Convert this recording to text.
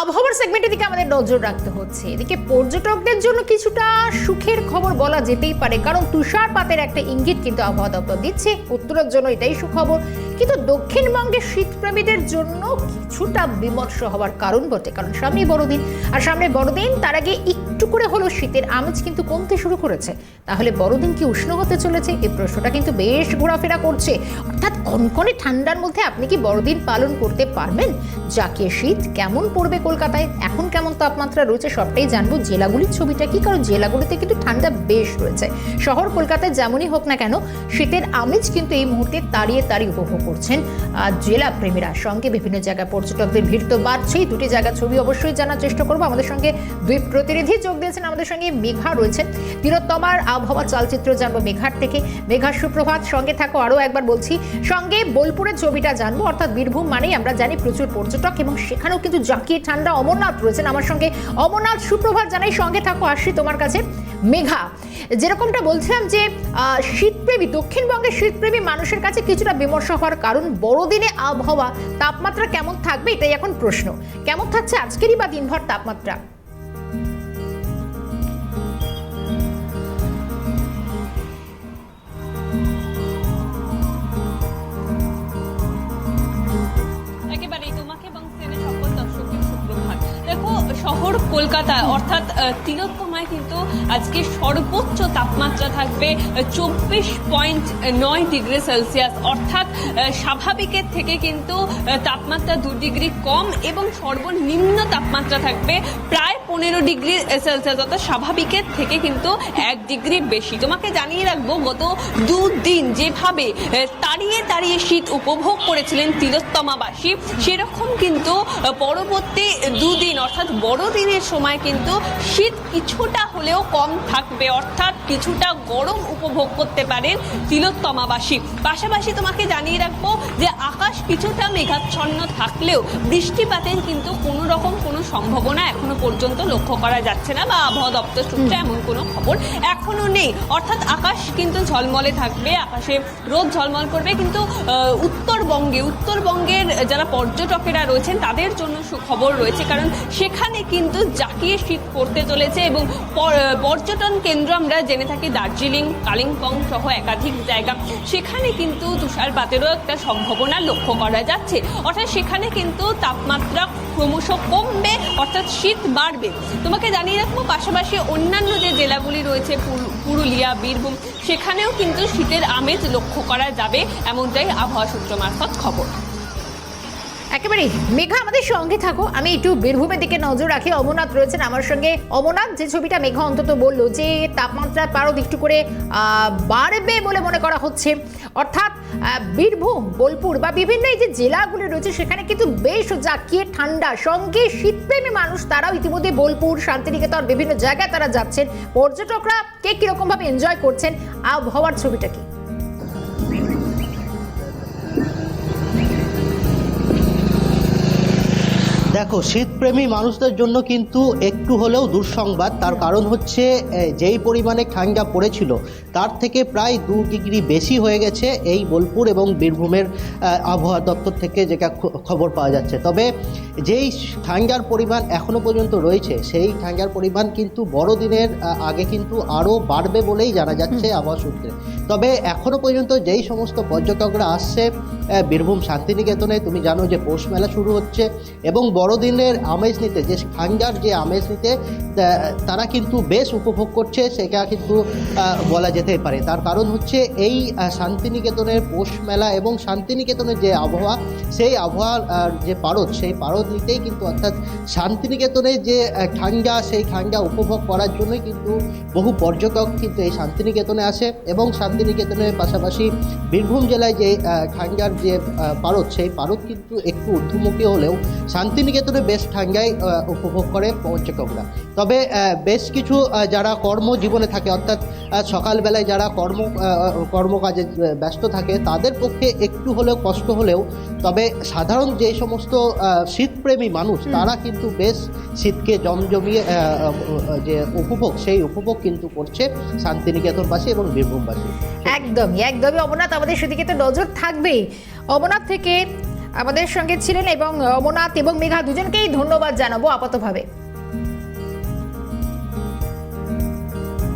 আবহাওয়ার সেগমেন্টের দিকে আমাদের নজর রাখতে হচ্ছে। এদিকে পর্যটকদের জন্য কিছুটা সুখের খবর বলা যেতেই পারে, কারণ তুষারপাতের একটা ইঙ্গিত কিন্তু আবহাওয়া দপ্তর দিচ্ছে। উত্তরের জন্য এটাই সুখবর। কিন্তু দক্ষিণবঙ্গের শীতপ্রেমীদের জন্য কিছুটা বিমর্ষ হওয়ার কারণ বটে, কারণ সামনে বড়দিন। আর সামনে বড়দিন, তার আগে একটু করে হলো শীতের আমেজ কিন্তু কমতে শুরু করেছে। তাহলে বড়দিন কি উষ্ণ হতে চলেছে? এই প্রশ্নটা কিন্তু বেশ ঘোরাফেরা করছে। অর্থাৎ কনকনে ঠান্ডার মধ্যে আপনি কি বড়দিন পালন করতে পারবেন? জাকিয়ে শীত কেমন পড়বে কলকাতায়? এখন কেমন তাপমাত্রা রয়েছে সবটাই জানব। জেলাগুলির ছবিটা কি? কারণ জেলাগুলিতে কিন্তু ঠান্ডা বেশ রয়েছে। শহর কলকাতায় যেমনই হোক না কেন, শীতের আমেজ কিন্তু এই মুহূর্তে তাড়িয়ে তাড়িয়ে উপভোগ করছেন। জেলা প্রেমীরা সঙ্গে বিভিন্ন জায়গায় পর্যটকদের ভিড় তো বাড়ছেই। দুটি জায়গার ছবি অবশ্যই জানার চেষ্টা করব। আমাদের সঙ্গে দুই প্রতিনিধি যোগ দিয়েছেন। আমাদের সঙ্গে মেঘা রয়েছেন। তিরোত্তমার আবহাওয়া চালচিত্র জানব মেঘার থেকে। মেঘা, সুপ্রভাত, সঙ্গে থাকো। আরও একবার বলছি সঙ্গে বোলপুরের ছবিটা জানব। অর্থাৎ বীরভূম মানেই আমরা জানি প্রচুর পর্যটক এবং সেখানেও কিন্তু জাকিয়ে ঠান্ডা অমরনাথ রয়েছেন। আমার সঙ্গে অমরনাথ সুপ্রভাত জানাই। সঙ্গে থাকো আসছি তোমার কাছে। মেঘা, যেরকমটা বলছিলাম যে শীতপ্রেমী, দক্ষিণবঙ্গের শীতপ্রেমী মানুষের কাছে কিছুটা বিমর্ষ হওয়ার কারণ, বড়দিনে আবহাওয়া তাপমাত্রা কেমন থাকবে এটাই এখন প্রশ্ন। কেমন থাকছে আজকেরই বা দিনভর তাপমাত্রা? কলকাতা অর্থাৎ আহ, তিলোত্তমায় কিন্তু আজকে সর্বোচ্চ তাপমাত্রা থাকবে চব্বিশ পয়েন্ট নয় ডিগ্রি সেলসিয়াস। অর্থাৎ স্বাভাবিকের থেকে কিন্তু তাপমাত্রা দু ডিগ্রি কম এবং সর্বনিম্ন তাপমাত্রা থাকবে প্রায় পনেরো ডিগ্রি সেলসিয়াস। অর্থাৎ স্বাভাবিকের থেকে কিন্তু এক ডিগ্রি বেশি। তোমাকে জানিয়ে রাখব, গত দুদিন যেভাবে তাড়িয়ে তাড়িয়ে শীত উপভোগ করেছিলেন তিলোত্তমাবাসী, সেরকম কিন্তু পরবর্তী দুদিন, অর্থাৎ বড়দিনের সময় কিন্তু শীত কিছুটা হলেও কম থাকবে অর্থাৎ কিছুটা গরম উপভোগ করতে পারেন তিলোত্তমাবাসী। পাশাপাশি তোমাকে জানিয়ে রাখব যে আকাশ কিছুটা মেঘাচ্ছন্ন থাকলেও বৃষ্টিপাতের কিন্তু কোনো রকম কোনো সম্ভাবনা এখনও পর্যন্ত লক্ষ্য করা যাচ্ছে না বা আবহাওয়া দপ্তর সূত্রে এমন কোনো খবর এখনও নেই। অর্থাৎ আকাশ কিন্তু ঝলমলে থাকবে আকাশে রোদ ঝলমল করবে কিন্তু উত্তরবঙ্গে উত্তরবঙ্গের যারা পর্যটকেরা রয়েছেন তাদের জন্য সুখবর রয়েছে কারণ সেখানে কিন্তু জাকিয়ে শীত পড়তে চলেছে এবং পর্যটন কেন্দ্র আমরা জেনে থাকি দার্জিলিং, কালিম্পং সহ একাধিক জায়গা। সেখানে কিন্তু তুষারপাতেরও একটা সম্ভাবনা লক্ষ্য করা যাচ্ছে। অর্থাৎ সেখানে কিন্তু তাপমাত্রা ক্রমশ কমবে, অর্থাৎ শীত বাড়বে। তোমাকে জানিয়ে রাখব, পাশাপাশি অন্যান্য যে জেলাগুলি রয়েছে পুরুলিয়া, বীরভূম, সেখানেও কিন্তু শীতের আমেজ লক্ষ্য করা যাবে। এমনটাই আবহাওয়া সূত্র মারফত খবর। একেবারে মেঘা, আমাদের সঙ্গে থাকো। আমি একটু বীরভূমের দিকে নজর রাখি। অমরনাথ রয়েছেন আমার সঙ্গে। অমরনাথ, যে ছবিটা মেঘা অন্তত বলল যে, তাপমাত্রা পারদ একটু করে বাড়বে বলে মনে করা হচ্ছে। অর্থাৎ বীরভূম, বোলপুর বা বিভিন্ন এই যে জেলাগুলি রয়েছে, সেখানে কিন্তু বেশ জাকিয়ে ঠান্ডা। সঙ্গে শীতপ্রেমী মানুষ, তারাও ইতিমধ্যে বোলপুর, শান্তিনিকেতন, বিভিন্ন জায়গায় তারা যাচ্ছেন। পর্যটকরা কে কীরকমভাবে এনজয় করছেন? আবহাওয়ার ছবিটা কি? দেখো শীতপ্রেমী মানুষদের জন্য কিন্তু একটু হলেও দুঃসংবাদ। তার কারণ হচ্ছে যেই পরিমাণে ঠান্ডা পড়েছিল তার থেকে প্রায় দু ডিগ্রি বেশি হয়ে গেছে এই বোলপুর এবং বীরভূমের আবহাওয়া দপ্তর থেকে যেটা খবর পাওয়া যাচ্ছে। তবে যেই ঠান্ডার পরিমাণ এখনও পর্যন্ত রয়েছে সেই ঠান্ডার পরিমাণ কিন্তু বড়দিনের আগে কিন্তু আরও বাড়বে বলেই জানা যাচ্ছে আবহাওয়া সূত্রে। তবে এখনও পর্যন্ত যেই সমস্ত পর্যটকরা আসছে বীরভূম শান্তিনিকেতনে তুমি জানো যে পৌষ মেলা শুরু হচ্ছে এবং বড়দিনের আমেজ নিতে, যে ঠান্ডার যে আমেজ নিতে তারা কিন্তু বেশ উপভোগ করছে, সেটা কিন্তু বলা যেতে পারে। তার কারণ হচ্ছে এই শান্তিনিকেতনের পৌষ মেলা এবং শান্তিনিকেতনের যে আবহাওয়া, সেই আবহাওয়ার যে পারদ, সেই পারদ নিতেই কিন্তু অর্থাৎ শান্তিনিকেতনের যে ঠান্ডা সেই ঠান্ডা উপভোগ করার জন্যই কিন্তু বহু পর্যটক কিন্তু এই শান্তিনিকেতনে আসে এবং শান্তিনিকেতনের পাশাপাশি বীরভূম জেলায় যে ঠান্ডার যে পারদ, সেই পারদ কিন্তু একটু ঊর্ধ্বমুখী হলেও শান্তিনিকেতনে বেশ ঠান্ডায় উপভোগ করে পর্যটকরা। তবে বেশ কিছু যারা কর্মজীবনে থাকে অর্থাৎ সকালবেলায় যারা কর্ম কর্মকাজে ব্যস্ত থাকে তাদের পক্ষে একটু হলেও কষ্ট হলেও তবে সাধারণ যে সমস্ত শীতপ্রেমী মানুষ তারা কিন্তু বেশ শীতকে জমজমিয়ে যে উপভোগ সেই উপভোগ কিন্তু করছে শান্তিনিকেতনবাসী এবং বীরভূমবাসী। একদমই একদমই। অমরনাথ আমাদের সেদিকে তো নজর থাকবেই। অমরনাথ থেকে আমাদের সঙ্গে ছিলেন এবং অমনাথ এবং মেঘা দুজনকেই ধন্যবাদ জানাব আপাতভাবে।